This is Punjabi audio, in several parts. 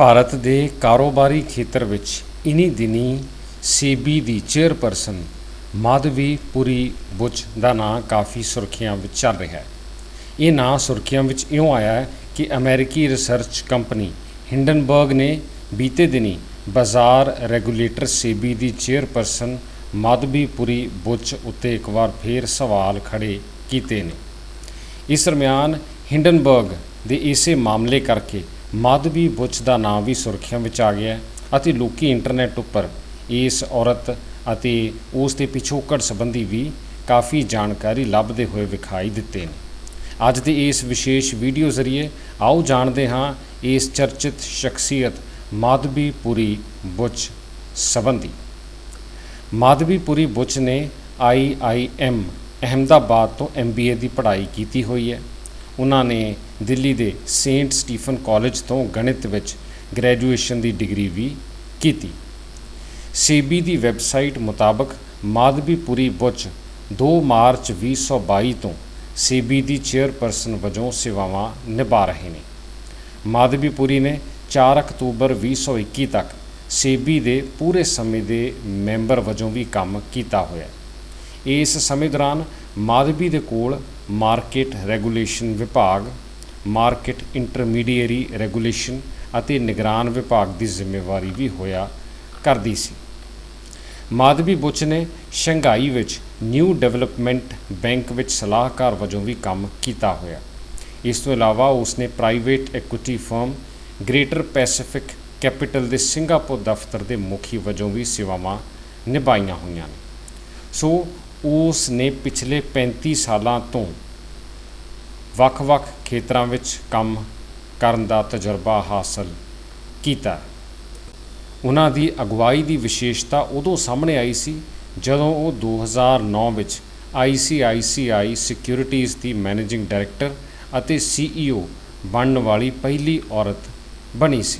ਭਾਰਤ ਦੇ ਕਾਰੋਬਾਰੀ ਖੇਤਰ ਵਿੱਚ ਇਨੀ ਦਿਨੀ ਸੇਬੀ ਦੀ ਚੇਅਰਪਰਸਨ ਮਾਧਵੀ ਪੁਰੀ ਬੁੱਚ ਦਾ ਨਾਂ ਕਾਫੀ ਸੁਰਖੀਆਂ ਵਿੱਚ ਚੱਲ ਰਿਹਾ ਹੈ। ਇਹ ਨਾਂ ਸੁਰਖੀਆਂ ਵਿੱਚ ਇਉਂ ਆਇਆ ਹੈ ਕਿ ਅਮਰੀਕੀ ਰਿਸਰਚ ਕੰਪਨੀ ਹਿੰਡਨਬਰਗ ਨੇ ਬੀਤੇ ਦਿਨੀ ਬਾਜ਼ਾਰ ਰੈਗੂਲੇਟਰ ਸੇਬੀ ਦੀ ਚੇਅਰਪਰਸਨ ਮਾਧਵੀ ਪੁਰੀ ਬੁੱਚ ਉੱਤੇ ਇੱਕ ਵਾਰ ਫੇਰ ਸਵਾਲ ਖੜੇ ਕੀਤੇ ਨੇ। ਇਸ ਦਰਮਿਆਨ ਹਿੰਡਨਬਰਗ ਦੇ ਇਸੇ ਮਾਮਲੇ ਕਰਕੇ ਮਾਧਵੀ ਬੁੱਚ ਦਾ ਨਾਮ ਵੀ ਸੁਰਖੀਆਂ ਵਿੱਚ ਆ ਗਿਆ ਅਤੇ ਲੋਕੀ ਇੰਟਰਨੈਟ ਉੱਪਰ ਇਸ ਔਰਤ ਅਤੇ ਉਸ ਦੇ ਪਿਛੋਕੜ ਸੰਬੰਧੀ ਵੀ ਕਾਫੀ ਜਾਣਕਾਰੀ ਲੱਭਦੇ ਹੋਏ ਵਿਖਾਈ ਦਿੱਤੇ ਨੇ। ਅੱਜ ਦੀ ਇਸ ਵਿਸ਼ੇਸ਼ ਵੀਡੀਓ ਜ਼ਰੀਏ ਆਓ ਜਾਣਦੇ ਹਾਂ ਇਸ ਚਰਚਿਤ ਸ਼ਖਸੀਅਤ ਮਾਧਵੀ ਪੁਰੀ ਬੁੱਚ ਸੰਬੰਧੀ। ਮਾਧਵੀ ਪੁਰੀ ਬੁੱਚ ਨੇ ਆਈਆਈਐਮ ਅਹਮਦਾਬਾਦ ਤੋਂ ਐਮਬੀਏ ਦੀ ਪੜ੍ਹਾਈ ਕੀਤੀ ਹੋਈ ਹੈ। ਉਹਨਾਂ ਨੇ ਦਿੱਲੀ ਦੇ ਸੇਂਟ ਸਟੀਫਨ ਕਾਲਜ ਤੋਂ ਗਣਿਤ ਵਿੱਚ ਗ੍ਰੈਜੂਏਸ਼ਨ ਦੀ ਡਿਗਰੀ ਵੀ ਕੀਤੀ। ਸੀਬੀ ਦੀ ਵੈਬਸਾਈਟ ਮੁਤਾਬਕ ਮਾਧਵੀ ਪੁਰੀ ਬੁਚ 2 ਮਾਰਚ 2022 ਤੋਂ ਸੀਬੀ ਦੀ ਚੇਅਰਪਰਸਨ ਵਜੋਂ ਸੇਵਾਵਾਂ ਨਿਭਾ ਰਹੇ ਨੇ। ਮਾਧਵੀ ਪੁਰੀ ਨੇ 4 ਅਕਤੂਬਰ 2021 ਤੱਕ ਸੇਬੀ ਦੇ ਪੂਰੇ ਸਮੇਂ ਦੇ ਮੈਂਬਰ ਵਜੋਂ ਵੀ ਕੰਮ ਕੀਤਾ ਹੋਇਆ। ਇਸ ਸਮੇਂ ਦੌਰਾਨ ਮਾਧਵੀ ਦੇ ਕੋਲ ਮਾਰਕੀਟ ਰੈਗੂਲੇਸ਼ਨ ਵਿਭਾਗ, ਮਾਰਕੀਟ ਇੰਟਰਮੀਡੀਏਰੀ ਰੈਗੂਲੇਸ਼ਨ ਅਤੇ ਨਿਗਰਾਨ ਵਿਭਾਗ ਦੀ ਜ਼ਿੰਮੇਵਾਰੀ ਵੀ ਹੋਇਆ ਕਰਦੀ ਸੀ। ਮਾਧਵੀ ਬੁੱਚ ਨੇ ਸ਼ੰਘਾਈ ਵਿੱਚ ਨਿਊ ਡਿਵੈਲਪਮੈਂਟ ਬੈਂਕ ਵਿੱਚ ਸਲਾਹਕਾਰ ਵਜੋਂ ਵੀ ਕੰਮ ਕੀਤਾ ਹੋਇਆ। ਇਸ ਤੋਂ ਇਲਾਵਾ ਉਸ ਨੇ private equity firm greater pacific capital ਦੇ ਸਿੰਗਾਪੁਰ ਦਫ਼ਤਰ ਦੇ ਮੁਖੀ ਵਜੋਂ ਵੀ ਸੇਵਾਵਾਂ ਨਿਭਾਈਆਂ ਹੋਈਆਂ ਨੇ। ਸੋ ਉਸ ਨੇ ਪਿਛਲੇ 35 ਸਾਲਾਂ ਤੋਂ ਵੱਖ-ਵੱਖ ਖੇਤਰਾਂ ਵਿੱਚ ਕੰਮ ਕਰਨ ਦਾ ਤਜਰਬਾ ਹਾਸਲ ਕੀਤਾ। ਉਹਨਾਂ ਦੀ ਅਗਵਾਈ ਦੀ ਵਿਸ਼ੇਸ਼ਤਾ ਉਦੋਂ ਸਾਹਮਣੇ ਆਈ ਸੀ ਜਦੋਂ ਉਹ 2009 ਵਿੱਚ ICICI ਸਿਕਿਉਰਿਟੀਜ਼ ਦੀ ਮੈਨੇਜਿੰਗ ਡਾਇਰੈਕਟਰ ਅਤੇ CEO ਬਣਨ ਵਾਲੀ ਪਹਿਲੀ ਔਰਤ ਬਣੀ ਸੀ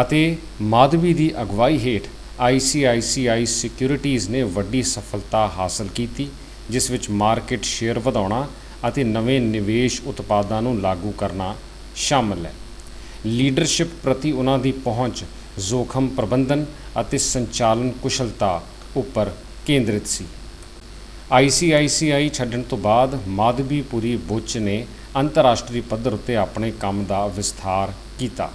ਅਤੇ ਮਾਧਵੀ ਦੀ ਅਗਵਾਈ ਹੇਠ ICICI ਸਿਕਿਉਰਿਟੀਜ਼ ਨੇ ਵੱਡੀ ਸਫਲਤਾ ਹਾਸਲ ਕੀਤੀ, ਜਿਸ ਵਿੱਚ ਮਾਰਕੀਟ ਸ਼ੇਅਰ ਵਧਾਉਣਾ ਅਤੇ ਨਵੇਂ ਨਿਵੇਸ਼ ਉਤਪਾਦਾਂ ਨੂੰ ਲਾਗੂ ਕਰਨਾ ਸ਼ਾਮਲ ਹੈ। ਲੀਡਰਸ਼ਿਪ ਪ੍ਰਤੀ ਉਹਨਾਂ ਦੀ ਪਹੁੰਚ, ਜ਼ੋਖਮ ਪ੍ਰਬੰਧਨ ਅਤੇ ਸੰਚਾਲਨ ਕੁਸ਼ਲਤਾ ਉੱਪਰ ਕੇਂਦਰਿਤ ਸੀ। ICICI ਛੱਡਣ ਤੋਂ ਬਾਅਦ ਮਾਧਵੀ ਪੁਰੀ ਬੁਚ ਨੇ ਅੰਤਰਰਾਸ਼ਟਰੀ ਪੱਧਰ ਉੱਤੇ ਆਪਣੇ ਕੰਮ ਦਾ ਵਿਸਥਾਰ ਕੀਤਾ।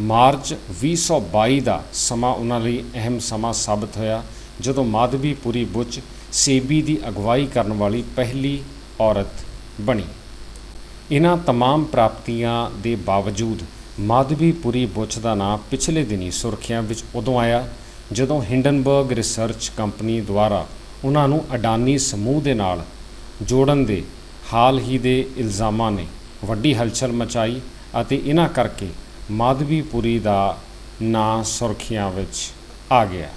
ਮਾਰਚ 2022 ਦਾ ਸਮਾਂ ਉਹਨਾਂ ਲਈ ਅਹਿਮ ਸਮਾਂ ਸਾਬਤ ਹੋਇਆ ਜਦੋਂ ਮਾਧਵੀ ਪੁਰੀ ਬੁਚ ਸੇਬੀ ਦੀ ਅਗਵਾਈ ਕਰਨ ਵਾਲੀ ਪਹਿਲੀ ਔਰਤ ਬਣੀ ਇਹਨਾਂ तमाम ਪ੍ਰਾਪਤੀਆਂ ਦੇ ਬਾਵਜੂਦ ਮਾਧਵੀ ਪੁਰੀ ਬੁਚ ਦਾ ਨਾਮ ਪਿਛਲੇ ਦਿਨੀ ਸੁਰਖੀਆਂ ਵਿੱਚ ਉਦੋਂ ਆਇਆ ਜਦੋਂ ਹਿੰਡਨਬਰਗ ਰਿਸਰਚ ਕੰਪਨੀ ਦੁਆਰਾ ਉਹਨਾਂ ਨੂੰ ਅਡਾਨੀ ਸਮੂਹ ਦੇ ਨਾਲ ਜੋੜਨ ਦੇ ਹਾਲ ਹੀ ਦੇ ਇਲਜ਼ਾਮਾਂ ਨੇ ਵੱਡੀ ਹਲਚਲ ਮਚਾਈ ਅਤੇ ਇਹਨਾਂ ਕਰਕੇ ਮਾਧਵੀ ਪੁਰੀ ਦਾ ਨਾਂ ਸੁਰਖੀਆਂ ਵਿੱਚ ਆ ਗਿਆ।